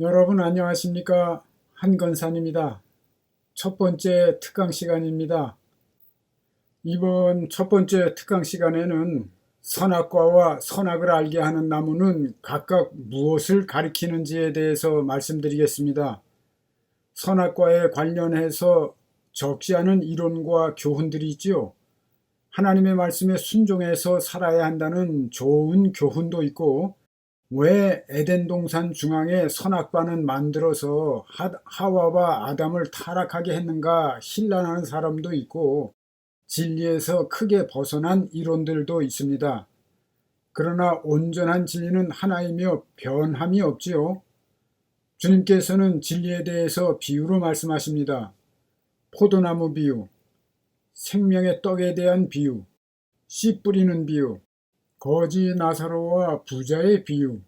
여러분 안녕하십니까? 한건산입니다. 첫 번째 특강 시간입니다. 이번 첫 번째 특강 시간에는 선악과와 선악을 알게 하는 나무는 각각 무엇을 가리키는지에 대해서 말씀드리겠습니다. 선악과에 관련해서 적지 않은 이론과 교훈들이 있지요. 하나님의 말씀에 순종해서 살아야 한다는 좋은 교훈도 있고 왜 에덴 동산 중앙에 선악과는 만들어서 하와와 아담을 타락하게 했는가 신란하는 사람도 있고 진리에서 크게 벗어난 이론들도 있습니다. 그러나 온전한 진리는 하나이며 변함이 없지요. 주님께서는 진리에 대해서 비유로 말씀하십니다. 포도나무 비유, 생명의 떡에 대한 비유, 씨 뿌리는 비유, 거지 나사로와 부자의 비유,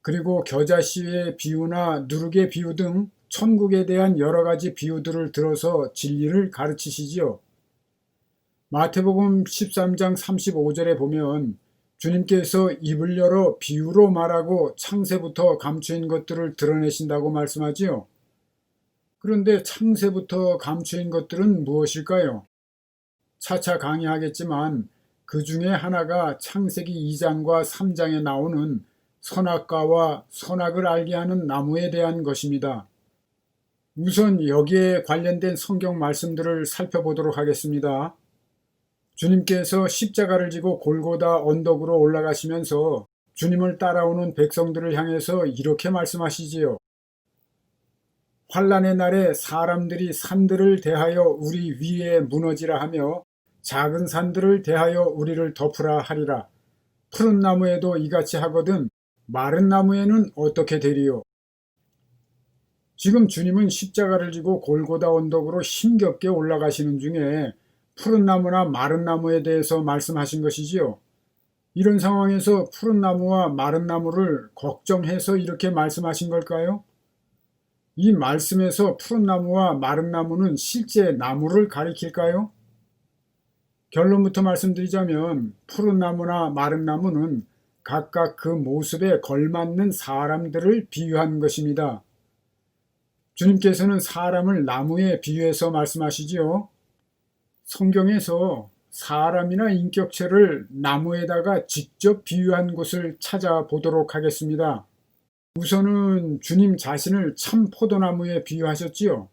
그리고 겨자씨의 비유나 누룩의 비유 등 천국에 대한 여러 가지 비유들을 들어서 진리를 가르치시지요. 마태복음 13장 35절에 보면 주님께서 입을 열어 비유로 말하고 창세부터 감추인 것들을 드러내신다고 말씀하지요. 그런데 창세부터 감추인 것들은 무엇일까요? 차차 강의하겠지만 그 중에 하나가 창세기 2장과 3장에 나오는 선악과와 선악을 알게 하는 나무에 대한 것입니다. 우선 여기에 관련된 성경 말씀들을 살펴보도록 하겠습니다. 주님께서 십자가를 지고 골고다 언덕으로 올라가시면서 주님을 따라오는 백성들을 향해서 이렇게 말씀하시지요. 환란의 날에 사람들이 산들을 대하여 우리 위에 무너지라 하며 작은 산들을 대하여 우리를 덮으라 하리라. 푸른 나무에도 이같이 하거든 마른 나무에는 어떻게 되리요? 지금 주님은 십자가를 지고 골고다 언덕으로 힘겹게 올라가시는 중에 푸른 나무나 마른 나무에 대해서 말씀하신 것이지요. 이런 상황에서 푸른 나무와 마른 나무를 걱정해서 이렇게 말씀하신 걸까요? 이 말씀에서 푸른 나무와 마른 나무는 실제 나무를 가리킬까요? 결론부터 말씀드리자면 푸른 나무나 마른 나무는 각각 그 모습에 걸맞는 사람들을 비유한 것입니다. 주님께서는 사람을 나무에 비유해서 말씀하시지요. 성경에서 사람이나 인격체를 나무에다가 직접 비유한 곳을 찾아보도록 하겠습니다. 우선은 주님 자신을 참 포도나무에 비유하셨지요.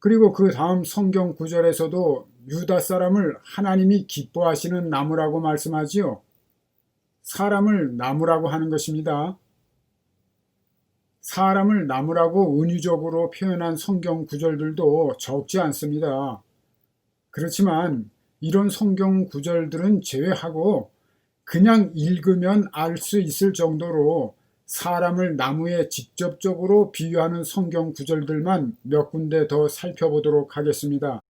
그리고 그 다음 성경 구절에서도 유다 사람을 하나님이 기뻐하시는 나무라고 말씀하지요. 사람을 나무라고 하는 것입니다. 사람을 나무라고 은유적으로 표현한 성경 구절들도 적지 않습니다. 그렇지만 이런 성경 구절들은 제외하고 그냥 읽으면 알 수 있을 정도로 사람을 나무에 직접적으로 비유하는 성경 구절들만 몇 군데 더 살펴보도록 하겠습니다.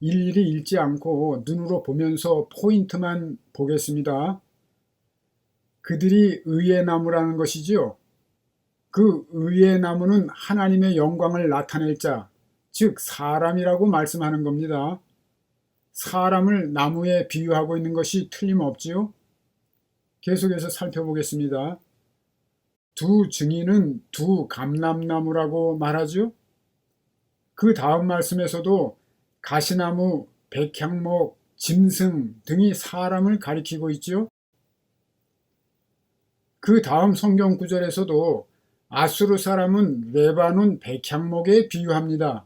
일일이 읽지 않고 눈으로 보면서 포인트만 보겠습니다. 그들이 의의 나무라는 것이지요. 그 의의 나무는 하나님의 영광을 나타낼 자, 즉 사람이라고 말씀하는 겁니다. 사람을 나무에 비유하고 있는 것이 틀림없지요. 계속해서 살펴보겠습니다. 두 증인은 두 감람나무라고 말하죠. 그 다음 말씀에서도 가시나무, 백향목, 짐승 등이 사람을 가리키고 있지요. 그 다음 성경 구절에서도 아수르 사람은 레바논 백향목에 비유합니다.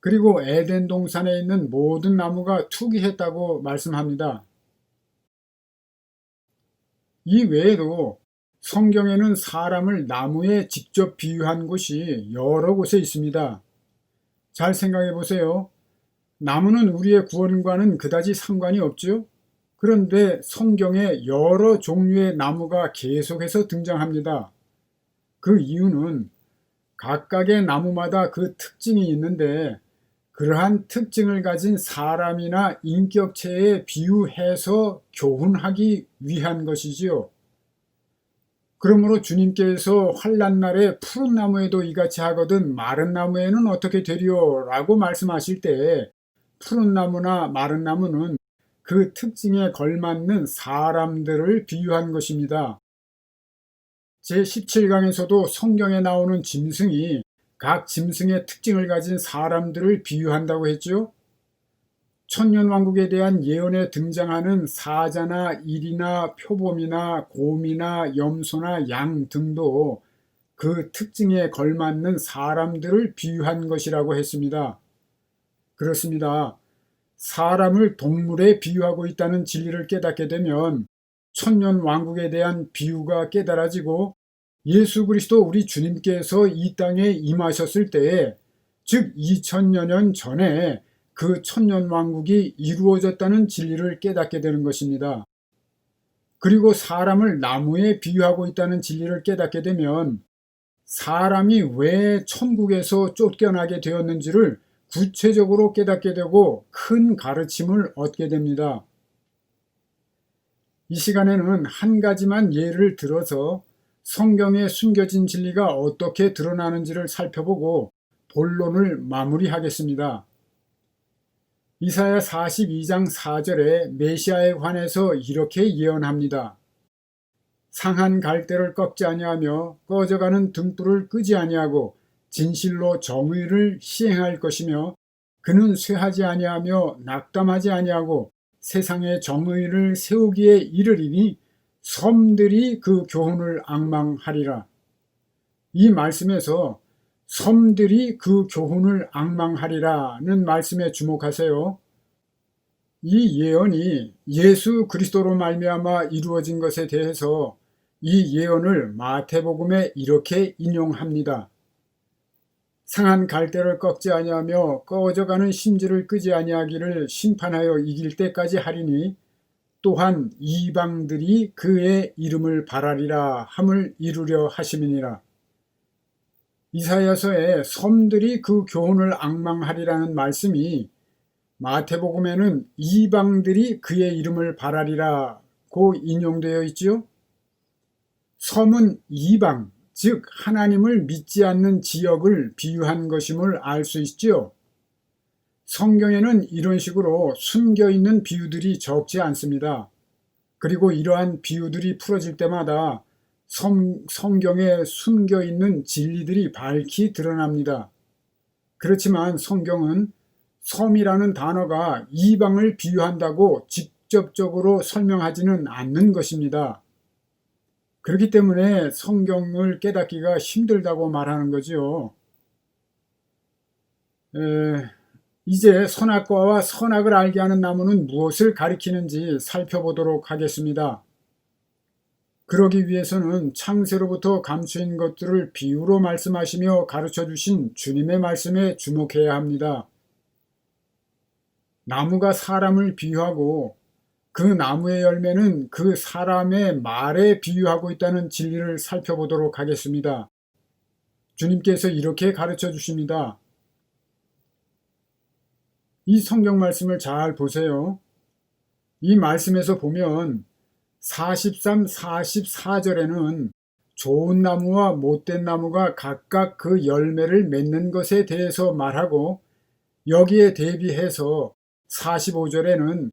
그리고 에덴 동산에 있는 모든 나무가 투기했다고 말씀합니다. 이 외에도 성경에는 사람을 나무에 직접 비유한 곳이 여러 곳에 있습니다. 잘 생각해 보세요. 나무는 우리의 구원과는 그다지 상관이 없죠. 그런데 성경에 여러 종류의 나무가 계속해서 등장합니다. 그 이유는 각각의 나무마다 그 특징이 있는데 그러한 특징을 가진 사람이나 인격체에 비유해서 교훈하기 위한 것이지요. 그러므로 주님께서 환란 날에 푸른 나무에도 이같이 하거든 마른 나무에는 어떻게 되리요? 라고 말씀하실 때 푸른 나무나 마른 나무는 그 특징에 걸맞는 사람들을 비유한 것입니다. 제17강에서도 성경에 나오는 짐승이 각 짐승의 특징을 가진 사람들을 비유한다고 했죠. 천년왕국에 대한 예언에 등장하는 사자나 일이나 표범이나 곰이나 염소나 양 등도 그 특징에 걸맞는 사람들을 비유한 것이라고 했습니다. 그렇습니다. 사람을 동물에 비유하고 있다는 진리를 깨닫게 되면 천년 왕국에 대한 비유가 깨달아지고 예수 그리스도 우리 주님께서 이 땅에 임하셨을 때에 즉 2000여 년 전에 그 천년 왕국이 이루어졌다는 진리를 깨닫게 되는 것입니다. 그리고 사람을 나무에 비유하고 있다는 진리를 깨닫게 되면 사람이 왜 천국에서 쫓겨나게 되었는지를 구체적으로 깨닫게 되고 큰 가르침을 얻게 됩니다. 이 시간에는 한 가지만 예를 들어서 성경에 숨겨진 진리가 어떻게 드러나는지를 살펴보고 본론을 마무리하겠습니다. 이사야 42장 4절에 메시아에 관해서 이렇게 예언합니다. 상한 갈대를 꺾지 아니하며 꺼져가는 등불을 끄지 아니하고 진실로 정의를 시행할 것이며 그는 쇠하지 아니하며 낙담하지 아니하고 세상의 정의를 세우기에 이르리니 섬들이 그 교훈을 악망하리라. 이 말씀에서 섬들이 그 교훈을 악망하리라는 말씀에 주목하세요. 이 예언이 예수 그리스도로 말미암아 이루어진 것에 대해서 이 예언을 마태복음에 이렇게 인용합니다. 상한 갈대를 꺾지 아니하며 꺼져가는 심지를 끄지 아니하기를 심판하여 이길 때까지 하리니 또한 이방들이 그의 이름을 바라리라 함을 이루려 하심이니라. 이사야서에 섬들이 그 교훈을 악망하리라는 말씀이 마태복음에는 이방들이 그의 이름을 바라리라 고 인용되어 있지요. 섬은 이방, 즉 하나님을 믿지 않는 지역을 비유한 것임을 알 수 있지요. 성경에는 이런 식으로 숨겨 있는 비유들이 적지 않습니다. 그리고 이러한 비유들이 풀어질 때마다 성, 성경에 숨겨 있는 진리들이 밝히 드러납니다. 그렇지만 성경은 섬이라는 단어가 이방을 비유한다고 직접적으로 설명하지는 않는 것입니다. 그렇기 때문에 성경을 깨닫기가 힘들다고 말하는 거지요. 에, 이제 선악과와 선악을 알게 하는 나무는 무엇을 가리키는지 살펴보도록 하겠습니다. 그러기 위해서는 창세로부터 감추인 것들을 비유로 말씀하시며 가르쳐 주신 주님의 말씀에 주목해야 합니다. 나무가 사람을 비유하고 그 나무의 열매는 그 사람의 말에 비유하고 있다는 진리를 살펴보도록 하겠습니다. 주님께서 이렇게 가르쳐 주십니다. 이 성경 말씀을 잘 보세요. 이 말씀에서 보면 43, 44절에는 좋은 나무와 못된 나무가 각각 그 열매를 맺는 것에 대해서 말하고 여기에 대비해서 45절에는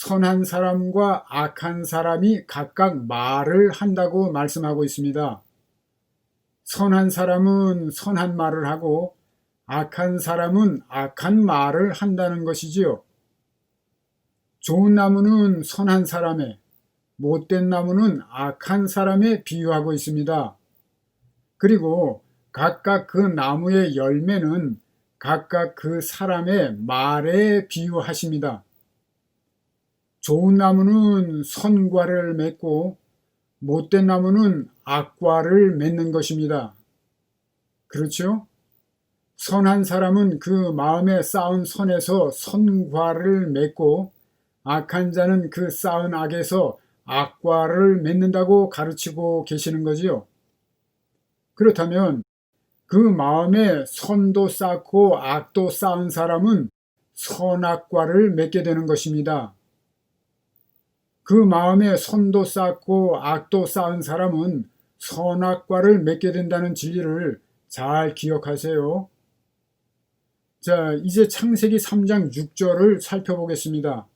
선한 사람과 악한 사람이 각각 말을 한다고 말씀하고 있습니다. 선한 사람은 선한 말을 하고 악한 사람은 악한 말을 한다는 것이지요. 좋은 나무는 선한 사람의, 못된 나무는 악한 사람에 비유하고 있습니다. 그리고 각각 그 나무의 열매는 각각 그 사람의 말에 비유하십니다. 좋은 나무는 선과를 맺고 못된 나무는 악과를 맺는 것입니다. 그렇죠? 선한 사람은 그 마음에 쌓은 선에서 선과를 맺고 악한 자는 그 쌓은 악에서 악과를 맺는다고 가르치고 계시는 거지요. 그렇다면 그 마음에 선도 쌓고 악도 쌓은 사람은 선악과를 맺게 되는 것입니다. 그 마음에 선도 쌓고 악도 쌓은 사람은 선악과를 맺게 된다는 진리를 잘 기억하세요. 자, 이제 창세기 3장 6절을 살펴보겠습니다.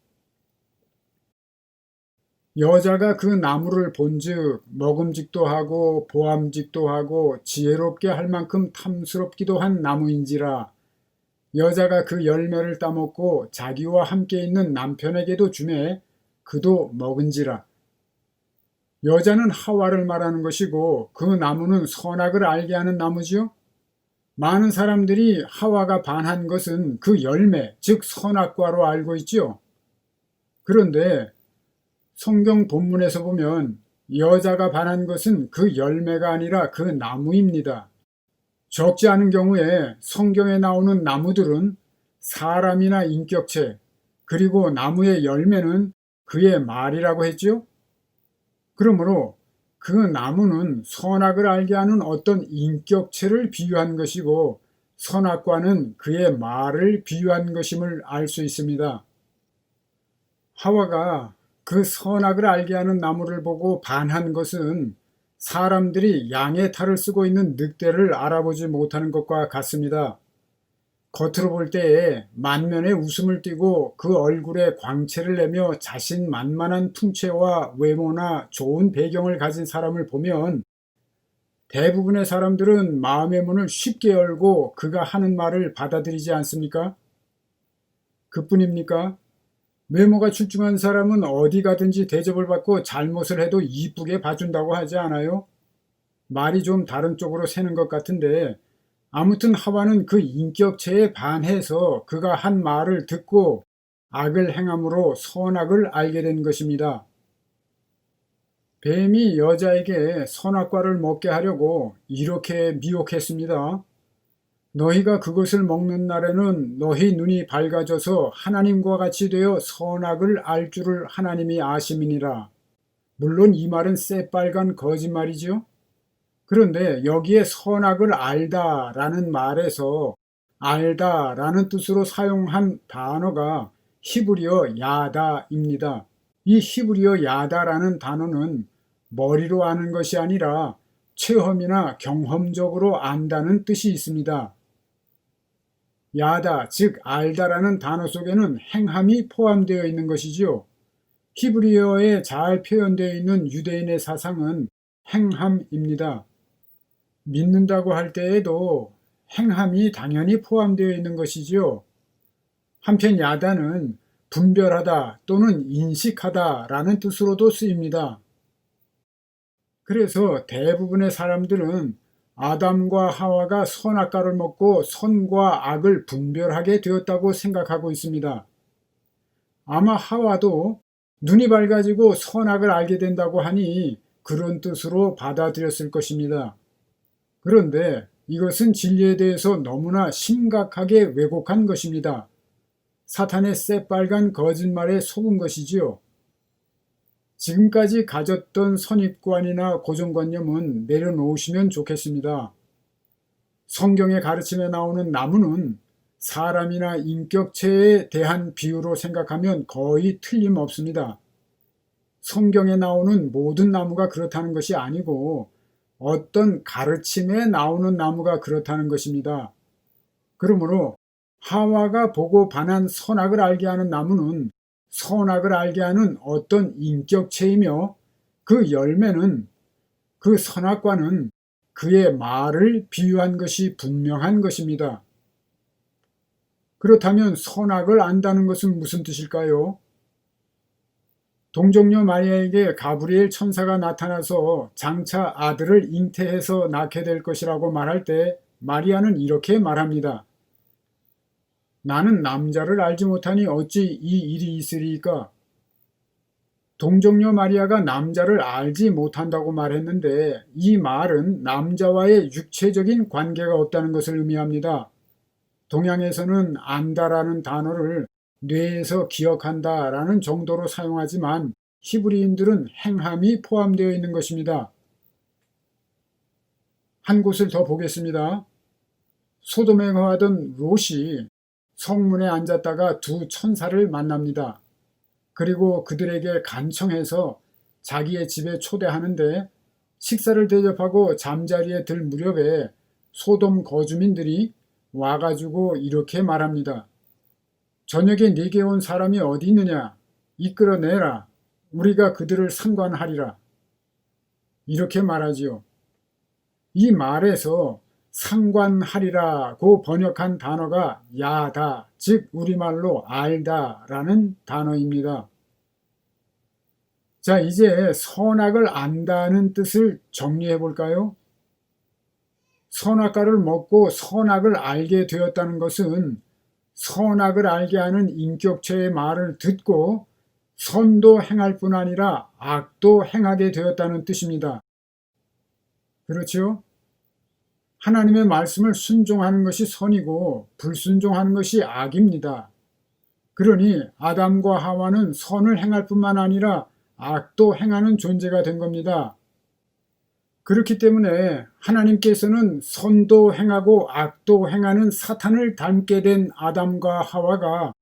여자가 그 나무를 본즉 먹음직도 하고 보암직도 하고 지혜롭게 할 만큼 탐스럽기도 한 나무인지라 여자가 그 열매를 따먹고 자기와 함께 있는 남편에게도 주매 그도 먹은지라 여자는 하와를 말하는 것이고 그 나무는 선악을 알게 하는 나무지요. 많은 사람들이 하와가 반한 것은 그 열매, 즉 선악과로 알고 있지요. 그런데 성경 본문에서 보면 여자가 반한 것은 그 열매가 아니라 그 나무입니다. 적지 않은 경우에 성경에 나오는 나무들은 사람이나 인격체, 그리고 나무의 열매는 그의 말이라고 했지요. 그러므로 그 나무는 선악을 알게 하는 어떤 인격체를 비유한 것이고 선악과는 그의 말을 비유한 것임을 알 수 있습니다. 하와가 그 선악을 알게 하는 나무를 보고 반한 것은 사람들이 양의 탈을 쓰고 있는 늑대를 알아보지 못하는 것과 같습니다. 겉으로 볼 때에 만면에 웃음을 띠고 그 얼굴에 광채를 내며 자신 만만한 풍채와 외모나 좋은 배경을 가진 사람을 보면 대부분의 사람들은 마음의 문을 쉽게 열고 그가 하는 말을 받아들이지 않습니까? 그뿐입니까? 외모가 출중한 사람은 어디 가든지 대접을 받고 잘못을 해도 이쁘게 봐준다고 하지 않아요? 말이 좀 다른 쪽으로 새는 것 같은데 아무튼 하와는 그 인격체에 반해서 그가 한 말을 듣고 악을 행함으로 선악을 알게 된 것입니다. 뱀이 여자에게 선악과를 먹게 하려고 이렇게 미혹했습니다. 너희가 그것을 먹는 날에는 너희 눈이 밝아져서 하나님과 같이 되어 선악을 알 줄을 하나님이 아심이니라. 물론 이 말은 새빨간 거짓말이지요. 그런데 여기에 선악을 알다라는 말에서 알다라는 뜻으로 사용한 단어가 히브리어 야다입니다. 이 히브리어 야다라는 단어는 머리로 아는 것이 아니라 체험이나 경험적으로 안다는 뜻이 있습니다. 야다, 즉 알다라는 단어 속에는 행함이 포함되어 있는 것이지요. 히브리어에 잘 표현되어 있는 유대인의 사상은 행함입니다. 믿는다고 할 때에도 행함이 당연히 포함되어 있는 것이지요. 한편 야다는 분별하다 또는 인식하다 라는 뜻으로도 쓰입니다. 그래서 대부분의 사람들은 아담과 하와가 선악과를 먹고 선과 악을 분별하게 되었다고 생각하고 있습니다. 아마 하와도 눈이 밝아지고 선악을 알게 된다고 하니 그런 뜻으로 받아들였을 것입니다. 그런데 이것은 진리에 대해서 너무나 심각하게 왜곡한 것입니다. 사탄의 새빨간 거짓말에 속은 것이지요. 지금까지 가졌던 선입관이나 고정관념은 내려놓으시면 좋겠습니다. 성경의 가르침에 나오는 나무는 사람이나 인격체에 대한 비유로 생각하면 거의 틀림없습니다. 성경에 나오는 모든 나무가 그렇다는 것이 아니고 어떤 가르침에 나오는 나무가 그렇다는 것입니다. 그러므로 하와가 보고 반한 선악을 알게 하는 나무는 선악을 알게 하는 어떤 인격체이며 그 열매는 그 선악과는 그의 말을 비유한 것이 분명한 것입니다. 그렇다면 선악을 안다는 것은 무슨 뜻일까요? 동정녀 마리아에게 가브리엘 천사가 나타나서 장차 아들을 잉태해서 낳게 될 것이라고 말할 때 마리아는 이렇게 말합니다. 나는 남자를 알지 못하니 어찌 이 일이 있으리까? 동정녀 마리아가 남자를 알지 못한다고 말했는데 이 말은 남자와의 육체적인 관계가 없다는 것을 의미합니다. 동양에서는 안다라는 단어를 뇌에서 기억한다 라는 정도로 사용하지만 히브리인들은 행함이 포함되어 있는 것입니다. 한 곳을 더 보겠습니다. 소돔에 거하던 롯이 성문에 앉았다가 두 천사를 만납니다. 그리고 그들에게 간청해서 자기의 집에 초대하는데 식사를 대접하고 잠자리에 들 무렵에 소돔 거주민들이 와가지고 이렇게 말합니다. 저녁에 네게 온 사람이 어디 있느냐? 이끌어내라. 우리가 그들을 상관하리라. 이렇게 말하지요. 이 말에서 상관하리라고 번역한 단어가 야다, 즉 우리말로 알다라는 단어입니다. 자, 이제 선악을 안다는 뜻을 정리해 볼까요? 선악과를 먹고 선악을 알게 되었다는 것은 선악을 알게 하는 인격체의 말을 듣고 선도 행할 뿐 아니라 악도 행하게 되었다는 뜻입니다. 그렇지요? 하나님의 말씀을 순종하는 것이 선이고 불순종하는 것이 악입니다. 그러니 아담과 하와는 선을 행할 뿐만 아니라 악도 행하는 존재가 된 겁니다. 그렇기 때문에 하나님께서는 선도 행하고 악도 행하는 사탄을 닮게 된 아담과 하와가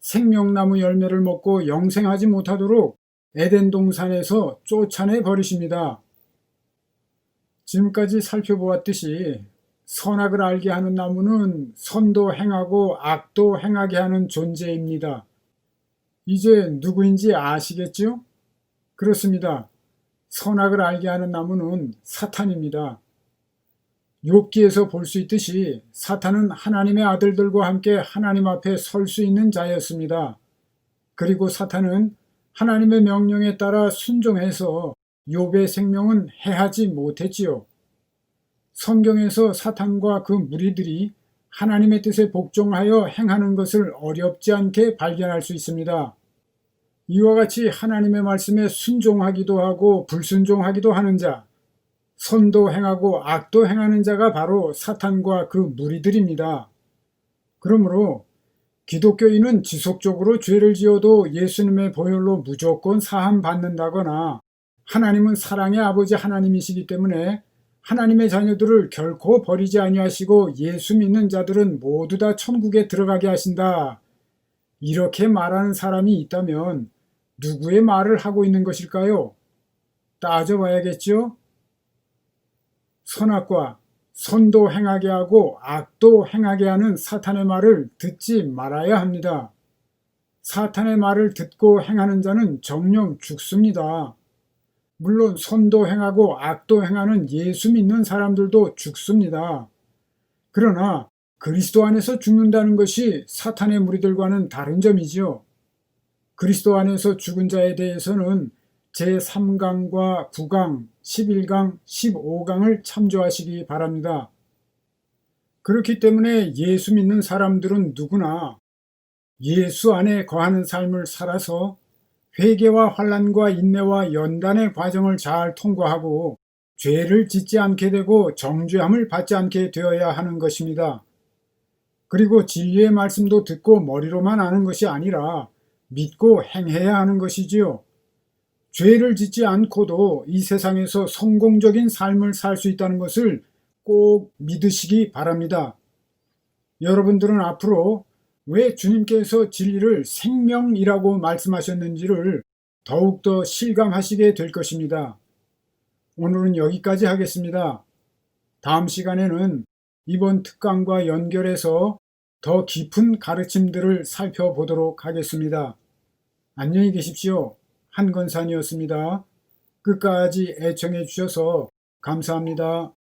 생명나무 열매를 먹고 영생하지 못하도록 에덴 동산에서 쫓아내 버리십니다. 지금까지 살펴보았듯이 선악을 알게 하는 나무는 선도 행하고 악도 행하게 하는 존재입니다. 이제 누구인지 아시겠죠? 그렇습니다. 선악을 알게 하는 나무는 사탄입니다. 욥기에서 볼 수 있듯이 사탄은 하나님의 아들들과 함께 하나님 앞에 설 수 있는 자였습니다. 그리고 사탄은 하나님의 명령에 따라 순종해서 욥의 생명은 해하지 못했지요. 성경에서 사탄과 그 무리들이 하나님의 뜻에 복종하여 행하는 것을 어렵지 않게 발견할 수 있습니다. 이와 같이 하나님의 말씀에 순종하기도 하고 불순종하기도 하는 자, 선도 행하고 악도 행하는 자가 바로 사탄과 그 무리들입니다. 그러므로 기독교인은 지속적으로 죄를 지어도 예수님의 보혈로 무조건 사함 받는다거나 하나님은 사랑의 아버지 하나님이시기 때문에 하나님의 자녀들을 결코 버리지 아니하시고 예수 믿는 자들은 모두 다 천국에 들어가게 하신다. 이렇게 말하는 사람이 있다면 누구의 말을 하고 있는 것일까요? 따져봐야겠죠? 선악과 선도 행하게 하고 악도 행하게 하는 사탄의 말을 듣지 말아야 합니다. 사탄의 말을 듣고 행하는 자는 정령 죽습니다. 물론 선도 행하고 악도 행하는 예수 믿는 사람들도 죽습니다. 그러나 그리스도 안에서 죽는다는 것이 사탄의 무리들과는 다른 점이지요. 그리스도 안에서 죽은 자에 대해서는 제3강과 9강, 11강, 15강을 참조하시기 바랍니다. 그렇기 때문에 예수 믿는 사람들은 누구나 예수 안에 거하는 삶을 살아서 회개와 환란과 인내와 연단의 과정을 잘 통과하고 죄를 짓지 않게 되고 정죄함을 받지 않게 되어야 하는 것입니다. 그리고 진리의 말씀도 듣고 머리로만 아는 것이 아니라 믿고 행해야 하는 것이지요. 죄를 짓지 않고도 이 세상에서 성공적인 삶을 살 수 있다는 것을 꼭 믿으시기 바랍니다. 여러분들은 앞으로 왜 주님께서 진리를 생명이라고 말씀하셨는지를 더욱더 실감하시게 될 것입니다. 오늘은 여기까지 하겠습니다. 다음 시간에는 이번 특강과 연결해서 더 깊은 가르침들을 살펴보도록 하겠습니다. 안녕히 계십시오. 한건산이었습니다. 끝까지 애청해 주셔서 감사합니다.